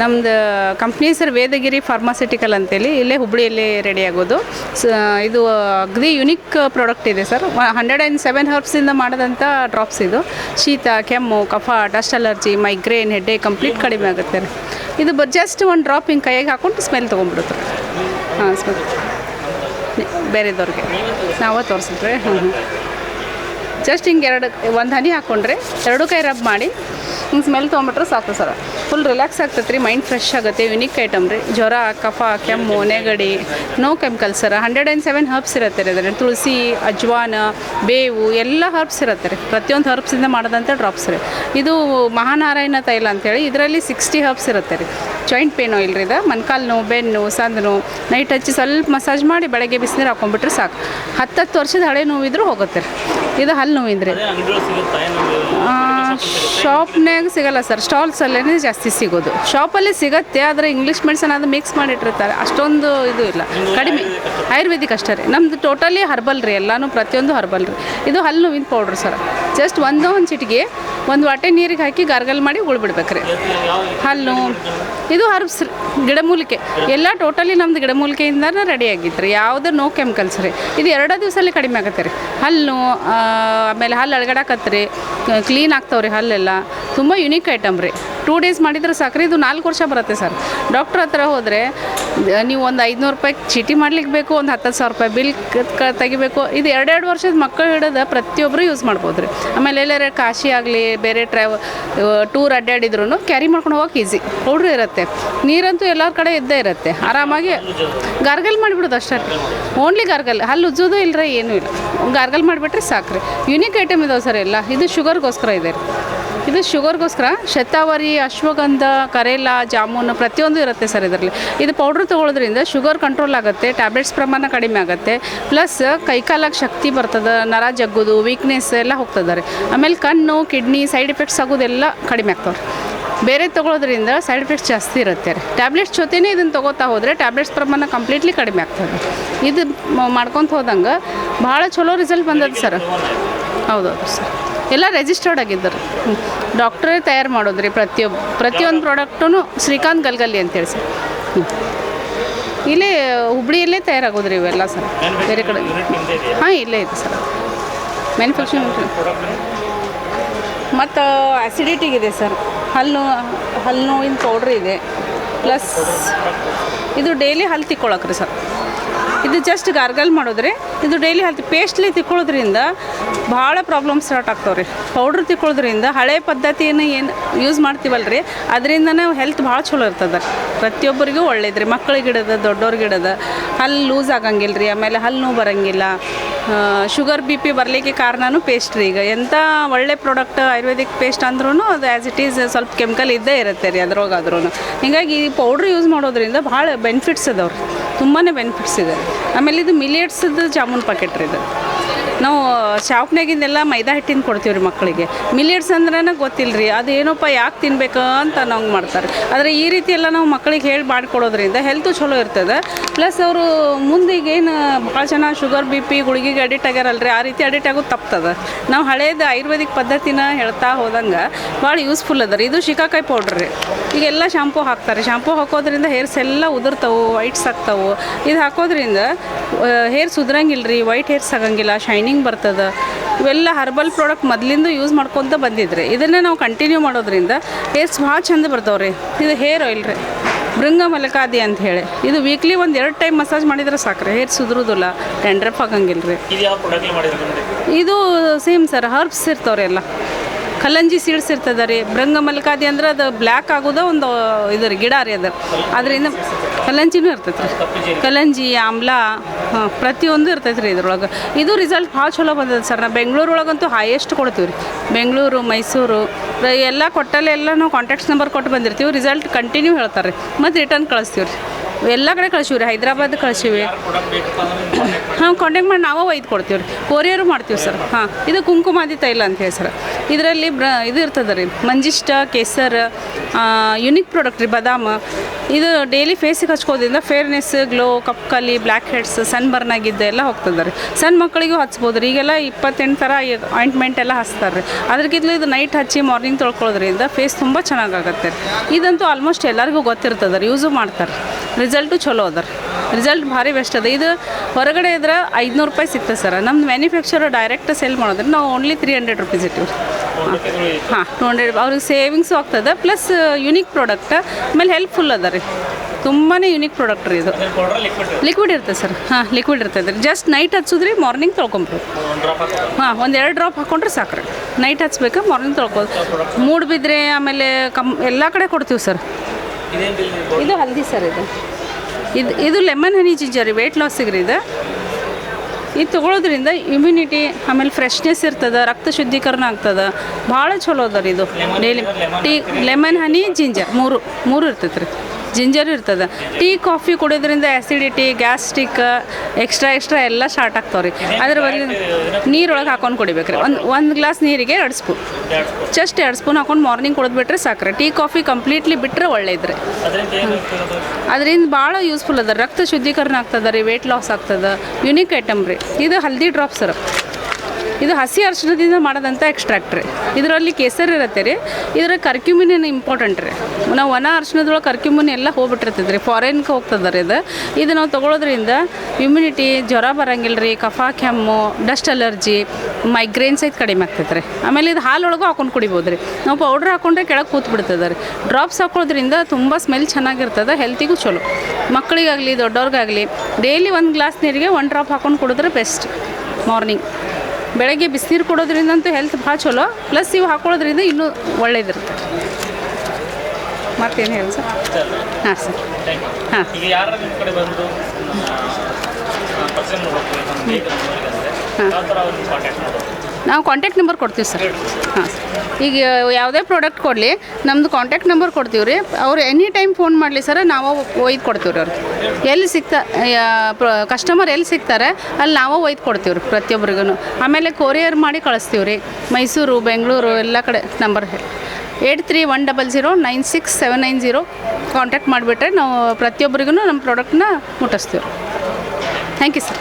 ನಮ್ದು ಕಂಪ್ನಿ ಹೆಸರು ವೇದಗಿರಿ ಫಾರ್ಮಾಸಿಟಿಕಲ್ ಅಂತೇಳಿ. ಇಲ್ಲೇ ಹುಬ್ಬಳ್ಳಿಯಲ್ಲಿ ರೆಡಿ ಆಗೋದು. ಸ, ಇದು ಅಗ್ರಿ ಯುನಿಕ್ ಪ್ರಾಡಕ್ಟ್ ಇದೆ ಸರ್. ಹಂಡ್ರೆಡ್ ಆ್ಯಂಡ್ ಸೆವೆನ್ ಹರ್ಬ್ಸಿಂದ ಮಾಡಿದಂಥ ಡ್ರಾಪ್ಸ್ ಇದು. ಶೀತ, ಕೆಮ್ಮು, ಕಫ dust allergy migraine headache complete ಕಡಿಮೆ ಆಗುತ್ತೆ ಇದು ಬ ಜಸ್ಟ್ ಒಂದು ಡ್ರಾಪ್ ಹಿಂಗೆ ಕೈಯಾಗೆ ಹಾಕೊಂಡು ಸ್ಮೆಲ್ ತೊಗೊಂಡ್ಬಿಡುತ್ತೆ ಹಾಂ ಸ್ಮೆಲ್ ಬೇರೆದವ್ರಿಗೆ. ನಾವೇ ತೋರಿಸಿದ್ರೆ ಹ್ಞೂ ಹ್ಞೂ ಜಸ್ಟ್ ಹಿಂಗೆ ಎರಡು, ಒಂದು ಹನಿ ಹಾಕ್ಕೊಂಡ್ರೆ ಎರಡು ಕೈ ರಬ್ ಮಾಡಿ, ಹಿಂಗೆ ಸ್ಮೆಲ್ ತೊಗೊಂಬಿಟ್ರೆ ಸಾಕು ಸರ. ಫುಲ್ ರಿಲ್ಯಾಕ್ಸ್ ಆಗ್ತೈತೆ ರೀ ಮೈಂಡ್ ಫ್ರೆಶ್ ಆಗುತ್ತೆ ಯುನಿಕ್ ಐಟಮ್ ರೀ. ಜ್ವರ, ಕಫ, ಕೆಮ್ಮು, ನೆಗಡಿ no chemical sir. Hundred and seven herbs ಇರುತ್ತೆ ರೀ ಅದರಲ್ಲಿ. ತುಳಸಿ, ಅಜ್ವಾನ, ಬೇವು, ಎಲ್ಲ ಹರ್ಬ್ಸ್ ಇರುತ್ತೆ ರೀ. ಪ್ರತಿಯೊಂದು ಹರ್ಬ್ಸಿಂದ ಮಾಡಿದಂಥ ಡ್ರಾಪ್ಸ್ ರೀ. ಇದು ಮಹಾನಾರಾಯಣ ತೈಲ ಅಂತೇಳಿ ಇದರಲ್ಲಿ ಸಿಕ್ಸ್ಟಿ ಹರ್ಬ್ಸ್ ಇರುತ್ತೆ ರೀ. ಜಾಯಿಂಟ್ ಪೇನ್ ಆಯಿಲ್ ರೀ ಇದು. ಮೊಣಕಾಲು ನೋವು ಬೆನ್ನು ಸಂದನು ನೋವು ನೈಟ್ ಹಚ್ಚಿ ಸ್ವಲ್ಪ ಮಸಾಜ್ ಮಾಡಿ ಬೆಳಗ್ಗೆ ಬಿಸಿನೀರು ಹಾಕೊಂಡ್ಬಿಟ್ರೆ ಸಾಕು. ಹತ್ತತ್ತು ವರ್ಷದ ಹಳೆ ನೋವಿದ್ರೂ ಹೋಗುತ್ತೆ ರೀ. ಇದು ಹಲ್ಲು ನೋವಿಂದ್ರಿ. ಶಾಪ್ನಾಗ ಸಿಗಲ್ಲ ಸರ್. ಸ್ಟಾಲ್ಸಲ್ಲೇ ಜಾಸ್ತಿ ಸಿಗೋದು. ಶಾಪಲ್ಲಿ ಸಿಗತ್ತೆ ಆದರೆ ಇಂಗ್ಲೀಷ್ ಮೆಡಿಸನ್ ಅದು ಮಿಕ್ಸ್ ಮಾಡಿಟ್ಟಿರ್ತಾರೆ. ಅಷ್ಟೊಂದು ಇದು ಇಲ್ಲ. ಕಡಿಮೆ. ಆಯುರ್ವೇದಿಕ್ ಅಷ್ಟೇ ರೀ. ನಮ್ದು ಟೋಟಲಿ ಹರ್ಬಲ್ ರೀ. ಎಲ್ಲನೂ ಪ್ರತಿಯೊಂದು ಹರ್ಬಲ್ ರೀ. ಇದು ಹಲ್ಲು ನೋವಿನ ಪೌಡ್ರ್ ಸರ್. ಜಸ್ಟ್ ಒಂದು ಒಂದು ಚಿಟಿಗೆ ಒಂದು ವಾಟೆ ನೀರಿಗೆ ಹಾಕಿ ಗಾರ್ಗಲ್ ಮಾಡಿ ಉಳ್ಬಿಡ್ಬೇಕ್ರಿ. ಹಲ್ಲು, ಇದು ಹರ್ಬ್ಸ್ ರೀ, ಗಿಡಮೂಲಿಕೆ. ಎಲ್ಲ ಟೋಟಲಿ ನಮ್ದು ಗಿಡಮೂಲಿಕೆಯಿಂದನೇ ರೆಡಿ ಆಗಿತ್ತು ರೀ ಯಾವುದೇ ನೋ ಕೆಮಿಕಲ್ಸ್ ರೀ. ಇದು ಎರಡು ದಿವಸಲ್ಲಿ ಕಡಿಮೆ ಆಗತ್ತೆ ರೀ. ಹಲ್ಲು ಆಮೇಲೆ ಹಲ್ಲು ಅಳಗಡಕತ್ತೆ ರೀ ಕ್ಲೀನ್ ಆಗ್ತಾವ್ರಿ ಹಲ್ಲೆಲ್ಲ. ತುಂಬ ಯುನೀಕ್ ಐಟಮ್ ರೀ. ಟೂ ಡೇಸ್ ಮಾಡಿದ್ರೆ ಸಕ್ಕರೆ ಇದು ನಾಲ್ಕು ವರ್ಷ ಬರುತ್ತೆ ಸರ್. ಡಾಕ್ಟ್ರ್ ಹತ್ರ ಹೋದರೆ, ನೀವು ಒಂದು ಐದುನೂರು ರೂಪಾಯಿ ಚೀಟಿ ಮಾಡ್ಲಿಕ್ಕೆ ಬೇಕು, ಒಂದು ಹತ್ತು ಸಾವಿರ ರೂಪಾಯಿ ಬಿಲ್ ತೆಗಿಬೇಕು. ಇದು ಎರಡೆರಡು ವರ್ಷದ ಮಕ್ಕಳು ಹಿಡಿದ ಪ್ರತಿಯೊಬ್ಬರು ಯೂಸ್ ಮಾಡ್ಬೋದು ರೀ ಆಮೇಲೆ ಎಲ್ಲರ ಕಾಶಿ ಆಗಲಿ, ಬೇರೆ ಟ್ರಾವ್ ಟೂರ್ ಅಡ್ಡಾಡಿದ್ರು ಕ್ಯಾರಿ ಮಾಡ್ಕೊಂಡು ಹೋಗೋಕೆ ಈಸಿ ಪೌಡ್ರ್ ಇರುತ್ತೆ. ನೀರಂತೂ ಎಲ್ಲರ ಕಡೆ ಇದ್ದೇ ಇರುತ್ತೆ. ಆರಾಮಾಗಿ ಗಾರ್ಗಲ್ ಮಾಡಿಬಿಡೋದು ಅಷ್ಟೇ. Only gargle. ಹಲ್ಲು ಉಜ್ಜೋದು ಇಲ್ಲರ ಏನೂ ಇಲ್ಲ. ಗಾರ್ಗಲ್ ಮಾಡಿಬಿಟ್ರೆ ಸಾಕು ರೀ ಯುನೀಕ್ ಐಟಮ್ ಇದಾವೆ ಸರ್ ಎಲ್ಲ. ಇದು ಶುಗರ್ಗೋಸ್ಕರ ಇದೆ ರೀ. ಇದು ಶುಗರ್ಗೋಸ್ಕರ ಶತಾವರಿ, ಅಶ್ವಗಂಧ, ಕರೇಲ, ಜಾಮೂನು ಪ್ರತಿಯೊಂದು ಇರುತ್ತೆ ಸರ್ ಇದರಲ್ಲಿ. ಇದು ಪೌಡ್ರ್ ತೊಗೊಳೋದ್ರಿಂದ ಶುಗರ್ ಕಂಟ್ರೋಲ್ ಆಗುತ್ತೆ, ಟ್ಯಾಬ್ಲೆಟ್ಸ್ ಪ್ರಮಾಣ ಕಡಿಮೆ ಆಗುತ್ತೆ, ಪ್ಲಸ್ ಕೈಕಾಲಕ್ಕೆ ಶಕ್ತಿ ಬರ್ತದೆ, ನರ ಜಗ್ಗೋದು ವೀಕ್ನೆಸ್ ಎಲ್ಲ ಹೋಗ್ತದೆ. ಆಮೇಲೆ ಕಣ್ಣು, ಕಿಡ್ನಿ ಸೈಡ್ ಎಫೆಕ್ಟ್ಸ್ ಆಗೋದೆಲ್ಲ ಕಡಿಮೆ ಆಗ್ತಾವೆ ಬೇರೆ ತೊಗೊಳೋದ್ರಿಂದ ಸೈಡ್ ಎಫೆಕ್ಟ್ಸ್ ಜಾಸ್ತಿ ಇರುತ್ತೆ. ರೀ ಟ್ಯಾಬ್ಲೆಟ್ಸ್ ಜೊತೆನೇ ಇದನ್ನು ತೊಗೋತಾ ಹೋದರೆ ಟ್ಯಾಬ್ಲೆಟ್ಸ್ ಪ್ರಮಾಣ ಕಂಪ್ಲೀಟ್ಲಿ ಕಡಿಮೆ ಆಗ್ತದೆ ಇದು ಮಾಡ್ಕೊತ ಹೋದಂಗೆ ಭಾಳ ಚಲೋ ರಿಸಲ್ಟ್ ಬಂದದ ಸರ್. ಹೌದೌದು ಸರ್. ಎಲ್ಲ ರೆಜಿಸ್ಟರ್ಡ್ ಆಗಿದ್ದಾರೆ. ಡಾಕ್ಟ್ರೇ ತಯಾರು ಮಾಡೋದು ರೀ ಪ್ರತಿಯೊಬ್ಬ ಪ್ರತಿಯೊಂದು ಪ್ರಾಡಕ್ಟೂ ಶ್ರೀಕಾಂತ್ ಗಲ್ಗಲ್ಲಿ ಅಂತೇಳಿ ಸರ್. ಇಲ್ಲೇ ಹುಬ್ಳಿಯಲ್ಲೇ ತಯಾರಾಗೋದು ರೀ ಇವೆಲ್ಲ ಸರ್. ಬೇರೆ ಕಡೆ. ಹಾಂ, ಇಲ್ಲೇ ಇದೆ ಸರ್. ಮ್ಯಾನುಫ್ಯಾಕ್ಚರಿಂಗ್ ಮತ್ತು ಆ್ಯಸಿಡಿಟಿಗಿದೆ ಸರ್. ಹಲ್ಲು ಹಲ್ಲು ನೋವಿನ ಪೌಡ್ರ್ ಇದೆ. ಪ್ಲಸ್ ಇದು ಡೈಲಿ ಹಲ್ಲು ತಿಕ್ಕೊಳಕ್ರಿ ಸರ್. ಇದು ಜಸ್ಟ್ ಗಾರ್ಗಲ್ ಮಾಡೋದ್ರಿ. ಇದು ಡೈಲಿ ಹೆಲ್ತ್ ಪೇಸ್ಟ್ಲಿ ತಿಕ್ಕೊಳ್ಳೋದ್ರಿಂದ ಭಾಳ ಪ್ರಾಬ್ಲಮ್ ಸ್ಟಾರ್ಟ್ ಆಗ್ತಾವೆ ರೀ ಪೌಡ್ರ್ ತಿಕ್ಕೊಳ್ಳೋದ್ರಿಂದ ಹಳೆ ಪದ್ಧತಿಯನ್ನು ಏನು ಯೂಸ್ ಮಾಡ್ತೀವಲ್ಲ ರೀ ಅದರಿಂದನೇ ಹೆಲ್ತ್ ಭಾಳ ಚಲೋ ಇರ್ತದೆ. ಪ್ರತಿಯೊಬ್ಬರಿಗೂ ಒಳ್ಳೇದು ರೀ ಮಕ್ಳಿಗೆ ಇಡೋದು ದೊಡ್ಡವ್ರಿಗೆ ಇಡೋದು ಹಲ್ಲು ಲೂಸ್ ಆಗಂಗಿಲ್ಲ ರೀ ಆಮೇಲೆ ಹಲ್ಲು ನೋವು ಬರೋಂಗಿಲ್ಲ. ಶುಗರ್ ಬಿ ಪಿ ಬರಲಿಕ್ಕೆ ಕಾರಣನೂ ಪೇಸ್ಟ್ ರೀ ಈಗ. ಎಂಥ ಒಳ್ಳೆ ಪ್ರಾಡಕ್ಟ್ ಆಯುರ್ವೇದಿಕ್ ಪೇಸ್ಟ್ ಅಂದ್ರೂ ಅದು ಆ್ಯಸ್ ಇಟ್ ಈಸ್ ಸ್ವಲ್ಪ ಕೆಮಿಕಲ್ ಇದ್ದೇ ಇರುತ್ತೆ ರೀ ಅದ್ರೊಳಗಾದ್ರೂ ಹೀಗಾಗಿ ಈ ಪೌಡ್ರ್ ಯೂಸ್ ಮಾಡೋದ್ರಿಂದ ಭಾಳ ಬೆನಿಫಿಟ್ಸ್ ಅದಾವೆ ರೀ ತುಂಬಾ ಬೆನಿಫಿಟ್ಸ್ ಇದೆ. ಆಮೇಲೆ ಇದು ಮಿಲಿಯಟ್ಸದ್ದು ಜಾಮೂನ್ ಪಾಕೆಟ್ ರೀ ಇದು. ನಾವು ಶಾಪ್ನಾಗಿಂದೆಲ್ಲ ಮೈದಾ ಹಿಟ್ಟಿನ ಕೊಡ್ತೀವಿ ರೀ ಮಕ್ಕಳಿಗೆ. ಮಿಲಿಯಟ್ಸ್ ಅಂದ್ರೆ ಗೊತ್ತಿಲ್ಲ ರೀ ಅದು ಏನೋಪ್ಪ ಯಾಕೆ ತಿನ್ಬೇಕು ಅಂತ ನಾವು ಮಾಡ್ತಾರೆ. ಆದರೆ ಈ ರೀತಿ ಎಲ್ಲ ನಾವು ಮಕ್ಕಳಿಗೆ ಹೇಳಿ ಮಾಡಿಕೊಡೋದ್ರಿಂದ ಹೆಲ್ತು ಚಲೋ ಇರ್ತದೆ. ಪ್ಲಸ್ ಅವರು ಮುಂದಿಗೇನು ಭಾಳ ಜನ ಶುಗರ್ ಬಿ ಪಿ ಗುಳಿಗೆಗೆ ಅಡಿಕ್ಟ್ ರೀ ಆ ರೀತಿ ಅಡಿಟ್ ಆಗೋದು ತಪ್ತದೆ. ನಾವು ಹಳೇದು ಆಯುರ್ವೇದಿಕ್ ಪದ್ಧತಿನ ಹೇಳ್ತಾ ಹೋದಂಗೆ ಭಾಳ ಯೂಸ್ಫುಲ್ ಅದ ರೀ. ಇದು ಶಿಕಾಕಾಯಿ ಪೌಡ್ರ್ ರೀ. ಈಗೆಲ್ಲ ಶಾಂಪೂ ಹಾಕ್ತಾರೆ. ಶಾಂಪೂ ಹಾಕೋದ್ರಿಂದ ಹೇರ್ಸ್ ಎಲ್ಲ ಉದುರ್ತವೆ ವೈಟ್ಸ್ ಆಗ್ತಾವು. ಇದು ಹಾಕೋದ್ರಿಂದ ಹೇರ್ಸ್ ಉದ್ರಂಗಿಲ್ಲ ರೀ ವೈಟ್ ಹೇರ್ಸ್ ಆಗಂಗಿಲ್ಲ ಶೈನಿಂಗ್ ಬರ್ತದೆ. ಇವೆಲ್ಲ ಹರ್ಬಲ್ ಪ್ರಾಡಕ್ಟ್ ಮೊದಲಿಂದ ಯೂಸ್ ಮಾಡ್ಕೊತ ಬಂದಿದ್ರಿ. ಇದನ್ನೇ ನಾವು ಕಂಟಿನ್ಯೂ ಮಾಡೋದ್ರಿಂದ ಹೇರ್ಸ್ ಭಾಳ ಚಂದ ಬರ್ತಾವೆ ರೀ ಇದು ಹೇರ್ ಆಯಿಲ್ ರೀ. ಭೃಂಗ ಮಲಕಾದಿ ಅಂತ ಹೇಳಿ. ಇದು ವೀಕ್ಲಿ ಒಂದು ಎರಡು ಟೈಮ್ ಮಸಾಜ್ ಮಾಡಿದ್ರೆ ಸಾಕು ರೀ ಹೇರ್ ಸುದುರುದಿಲ್ಲ ಡ್ಯಾಂಡ್ರಫ್ ಆಗಂಗಿಲ್ಲ ರೀ ಇದು ಸೇಮ್ ಸರ್ ಹರ್ಬ್ಸ್ ಇರ್ತಾವ್ರಿ ಎಲ್ಲ. ಕಲ್ಲಂಜಿ ಸೀಡ್ಸ್ ಇರ್ತದೆ ರೀ. ಮಲ್ಕಾದಿ ಅಂದ್ರೆ ಅದು ಬ್ಲ್ಯಾಕ್ ಆಗೋದ ಒಂದು ಇದು ರೀ, ಗಿಡ ರೀ ಅದು. ಅದರಿಂದ ಕಲ್ಲಂಜಿನೂ ಇರ್ತೈತೆ ರೀ ಕಲ್ಲಂಜಿ, ಆಮ್ಲ ಪ್ರತಿಯೊಂದು ಇರ್ತೈತೆ ರೀ ಇದ್ರೊಳಗೆ. ಇದು ರಿಸಲ್ಟ್ ಭಾಳ ಚಲೋ ಬಂದದ ಸರ್ ನಾವು ಬೆಂಗಳೂರೊಳಗಂತೂ ಹೈಯೆಸ್ಟ್ ಕೊಡ್ತೀವಿ ರೀ. ಬೆಂಗಳೂರು, ಮೈಸೂರು ಎಲ್ಲ ಕೊಟ್ಟಲ್ಲಿ ಎಲ್ಲ ನಾವು ಕಾಂಟ್ಯಾಕ್ಟ್ಸ್ ನಂಬರ್ ಕೊಟ್ಟು ಬಂದಿರ್ತೀವಿ. ರಿಸಲ್ಟ್ ಕಂಟಿನ್ಯೂ ಹೇಳ್ತಾರೆ ರೀ. ಮತ್ತು ರಿಟರ್ನ್ ಕಳಿಸ್ತೀವಿ ರೀ. ಎಲ್ಲ ಕಡೆ ಕಳ್ಸೀವಿ ರೀ. ಹೈದ್ರಾಬಾದ್ ಕಳ್ಸೀವಿ. ಹಾಂ ಕಾಂಟ್ಯಾಕ್ಟ್ ಮಾಡಿ ನಾವೇ ಒಯ್ದು ಕೊಡ್ತೀವಿ ರೀ. ಕೊರಿಯರು ಮಾಡ್ತೀವಿ ಸರ್ ಹಾಂ, ಇದು ಕುಂಕುಮಾದಿ ತೈಲ ಅಂತ ಹೇಳಿ ಸರ್ ಇದರಲ್ಲಿ ಬ್ರ, ಇದು ಇರ್ತದೆ ರೀ, ಮಂಜಿಷ್ಟ, ಕೇಸರ್ ಯುನಿಕ್ ಪ್ರಾಡಕ್ಟ್ ರೀ, ಬಾದಾಮ. ಇದು ಡೈಲಿ ಫೇಸಿಗೆ ಹಚ್ಕೋದ್ರಿಂದ ಫೇರ್ನೆಸ್ ಗ್ಲೋ ಕಪ್ಕಲಿ ಬ್ಲ್ಯಾಕ್ ಹೆಡ್ಸ್ ಸನ್ ಬರ್ನ್ ಆಗಿದ್ದ ಎಲ್ಲ ಹೋಗ್ತದೆ ರೀ. ಸಣ್ಣ ಮಕ್ಕಳಿಗೂ ಹಚ್ಬೋದು ರೀ, ಈಗೆಲ್ಲ ಇಪ್ಪತ್ತೆಂಟು ಥರ ಆಯಿಂಟ್ಮೆಂಟ್ ಎಲ್ಲ ಹಚ್ತಾರೆ ರೀ. ಅದಕ್ಕಿಂತಲೂ ಇದು ನೈಟ್ ಹಚ್ಚಿ ಮಾರ್ನಿಂಗ್ ತೊಳ್ಕೊಳ್ಳೋದ್ರಿಂದ ಫೇಸ್ ತುಂಬ ಚೆನ್ನಾಗಾಗತ್ತೆ ರೀ. ಇದಂತೂ ಆಲ್ಮೋಸ್ಟ್ ಎಲ್ಲರಿಗೂ ಗೊತ್ತಿರ್ತದೆ ರೀ ಯೂಸು ಮಾಡ್ತಾರೆ ರಿಸಲ್ಟು ಚಲೋ ಅದ ರೀ. ರಿಸಲ್ಟ್ ಭಾರಿ ಬೆಸ್ಟ್ ಅದ. ಇದು ಹೊರಗಡೆ ಇದ್ರೆ ಐದುನೂರು ರೂಪಾಯಿ ಸಿಗ್ತದೆ ಸರ್. ನಮ್ಮ ಮ್ಯಾನುಫ್ಯಾಕ್ಚರ್ ಡೈರೆಕ್ಟ್ ಸೇಲ್ ಮಾಡೋದ್ರೆ ನಾವು ಓನ್ಲಿ ತ್ರೀ ಹಂಡ್ರೆಡ್ ರುಪೀಸ್ ಇಟ್ಟಿವಿ ಹಾಂ ಟು ಹಂಡ್ರೆಡ್ ಅವ್ರಿಗೆ ಸೇವಿಂಗ್ಸು ಆಗ್ತದೆ ಪ್ಲಸ್ ಯುನಿಕ್ ಪ್ರಾಡಕ್ಟ್ ಆಮೇಲೆ ಹೆಲ್ಪ್ಫುಲ್ ಅದ ರೀ. ತುಂಬಾ ಯುನಿಕ್ ಪ್ರಾಡಕ್ಟ್ ರೀ ಇದು. ಲಿಕ್ವಿಡ್ ಇರ್ತದೆ ಸರ್. ಹಾಂ ಲಿಕ್ವಿಡ್ ಇರ್ತದೆ ರೀ ಜಸ್ಟ್ ನೈಟ್ ಹಚ್ಚಿದ್ರಿ ಮಾರ್ನಿಂಗ್ ತೊಳ್ಕೊಂಬ್ರಿ ಹಾಂ ಒಂದು ಎರಡು ಡ್ರಾಪ್ ಹಾಕೊಂಡ್ರೆ ಸಾಕು ರೀ. ನೈಟ್ ಹಚ್ಬೇಕು ಮಾರ್ನಿಂಗ್ ತೊಳ್ಕೊದು ಮೂಡ್ ಬಿದ್ದರೆ ಆಮೇಲೆ ಕಮ್ ಎಲ್ಲ ಕಡೆ ಕೊಡ್ತೀವಿ ಸರ್. ಇದು ಹಲ್ದಿ ಸರ್ ಇದು. ಇದು ಇದು ಲೆಮನ್ ಹನಿ ಜಿಂಜರ್ ರೀ ವೆಯ್ಟ್ ಲಾಸಿಗೆ ರೀ ಇದು. ಇದು ತೊಗೊಳೋದ್ರಿಂದ ಇಮ್ಯುನಿಟಿ ಆಮೇಲೆ ಫ್ರೆಶ್ನೆಸ್ ಇರ್ತದೆ, ರಕ್ತ ಶುದ್ಧೀಕರಣ ಆಗ್ತದೆ. ಭಾಳ ಚಲೋ ಅದ ರೀ ಇದು. Daily tea lemon honey ginger ಮೂರು ಮೂರು ಇರ್ತೈತೆ ರೀ ಜಿಂಜರ್ ಇರ್ತದೆ. ಟೀ ಕಾಫಿ ಕುಡಿಯೋದ್ರಿಂದ ಆ್ಯಸಿಡಿಟಿ ಗ್ಯಾಸ್ಟಿಕ್ ಎಕ್ಸ್ಟ್ರಾ ಎಕ್ಸ್ಟ್ರಾ ಎಲ್ಲ ಸ್ಟಾರ್ಟ್ ಆಗ್ತಾವೆ ರೀ. ಅದ್ರ ಬದಲು ನೀರೊಳಗೆ ಹಾಕೊಂಡು ಕುಡಿಬೇಕು ರೀ ಒಂದು ಒಂದು ಗ್ಲಾಸ್ ನೀರಿಗೆ ಎರಡು ಸ್ಪೂನ್ ಜಸ್ಟ್ ಎರಡು ಸ್ಪೂನ್ ಹಾಕೊಂಡು ಮಾರ್ನಿಂಗ್ ಕುಡಿದ್ಬಿಟ್ರೆ ಸಾಕ್ರೆ. ಟೀ ಕಾಫಿ ಕಂಪ್ಲೀಟ್ಲಿ ಬಿಟ್ಟರೆ ಒಳ್ಳೇದ್ರಿ ಅದರಿಂದ ಏನು ಆಗ್ತದೆ ಅದರಿಂದ ಭಾಳ ಯೂಸ್ಫುಲ್ ಅದ. ರಕ್ತ ಶುದ್ಧೀಕರಣ ಆಗ್ತದೆ ರೀ ವೆಯ್ಟ್ ಲಾಸ್ ಆಗ್ತದೆ. ಯುನಿಕ್ ಐಟಮ್ ರೀ. ಇದು ಹಲ್ದಿ ಡ್ರಾಪ್ ಸರ್ ಇದು ಹಸಿ ಅರ್ಶಿಣದಿಂದ ಮಾಡೋದಂಥ ಎಕ್ಸ್ಟ್ರಾಕ್ಟ್ ರೀ. ಇದರಲ್ಲಿ ಕೇಸರಿ ಇರುತ್ತೆ ರೀ. ಇದರ ಕರ್ಕ್ಯುಮಿನ್ ಏನು ಇಂಪಾರ್ಟೆಂಟ್ ರೀ. ನಾವು ಒಣ ಅರ್ಶಿನದೊಳಗೆ ಕರ್ಕ್ಯುಮಿನ್ ಎಲ್ಲ ಹೋಗ್ಬಿಟ್ಟಿರ್ತದೆ ರೀ ಫಾರಿನ್ಗೆ ಹೋಗ್ತದೆ ರೀ ಇದು. ಇದು ನಾವು ತೊಗೊಳೋದ್ರಿಂದ ಇಮ್ಯುನಿಟಿ ಜ್ವರ ಬರಂಗಿಲ್ಲ ರೀ, ಕಫ, ಕೆಮ್ಮು ಡಸ್ಟ್ ಅಲರ್ಜಿ ಮೈಗ್ರೇನ್ಸ್ ಐತೆ ಕಡಿಮೆ ಆಗ್ತೈತೆ ರೀ. ಆಮೇಲೆ ಇದು ಹಾಲೊಳಗೂ ಹಾಕೊಂಡು ಕುಡಿಬೋದು ರೀ. ನಾವು ಪೌಡ್ರ್ ಹಾಕೊಂಡ್ರೆ ಕೆಳಗೆ ಕೂತ್ ಬಿಡ್ತದೆ ರೀ. ಡ್ರಾಪ್ಸ್ ಹಾಕೊಳ್ಳೋದ್ರಿಂದ ತುಂಬ ಸ್ಮೆಲ್ ಚೆನ್ನಾಗಿರ್ತದೆ ಹೆಲ್ತಿಗೂ ಚಲೋ. ಮಕ್ಕಳಿಗಾಗಲಿ ದೊಡ್ಡವ್ರಿಗಾಗಲಿ ಡೈಲಿ ಒಂದು ಗ್ಲಾಸ್ ನೀರಿಗೆ ಒಂದು ಡ್ರಾಪ್ ಹಾಕೊಂಡು ಕುಡಿದ್ರೆ ಬೆಸ್ಟ್ ಮಾರ್ನಿಂಗ್ ಬೆಳಗ್ಗೆ ಬಿಸಿನೀರು ಕೊಡೋದ್ರಿಂದ ಅಂತೂ ಹೆಲ್ತ್ ಭಾಳ ಚಲೋ. ಪ್ಲಸ್ ಇವು ಹಾಕೊಳ್ಳೋದ್ರಿಂದ ಇನ್ನೂ ಒಳ್ಳೇದಿರುತ್ತೆ. ಮತ್ತೇನು ಹೇಳಿ ಸರ್? ಹಾಂ ಸರ್. ಹಾಂ. ಹಾಂ. ನಾವು ಕಾಂಟ್ಯಾಕ್ಟ್ ನಂಬರ್ ಕೊಡ್ತೀವಿ ಸರ್ ಹಾಂ ಈಗ ಯಾವುದೇ ಪ್ರಾಡಕ್ಟ್ ಕೊಡಲಿ ನಮ್ಮದು ಕಾಂಟ್ಯಾಕ್ಟ್ ನಂಬರ್ ಕೊಡ್ತೀವಿ ರೀ. ಅವ್ರು ಎನಿ ಟೈಮ್ ಫೋನ್ ಮಾಡಲಿ ಸರ್ ನಾವು ಒಯ್ದು ಕೊಡ್ತೀವಿ ರೀ ಅವ್ರಿಗೆ. ಎಲ್ಲಿ ಸಿಗ್ತಾ ಕಸ್ಟಮರ್ ಎಲ್ಲಿ ಸಿಗ್ತಾರೆ, ಅಲ್ಲಿ ನಾವು ಒಯ್ದು ಕೊಡ್ತೀವಿ ರೀ ಪ್ರತಿಯೊಬ್ಬರಿಗೂ ಆಮೇಲೆ ಕೊರಿಯರ್ ಮಾಡಿ ಕಳಿಸ್ತೀವಿ ರೀ. ಮೈಸೂರು, ಬೆಂಗಳೂರು, ಎಲ್ಲ ಕಡೆ number eight three one double zero nine six seven nine zero contact ಮಾಡಿಬಿಟ್ರೆ ನಾವು ಪ್ರತಿಯೊಬ್ಬರಿಗೂ ನಮ್ಮ ಪ್ರಾಡಕ್ಟ್ನ ಮುಟ್ಟಿಸ್ತೀವಿ ಥ್ಯಾಂಕ್ ಯು ಸರ್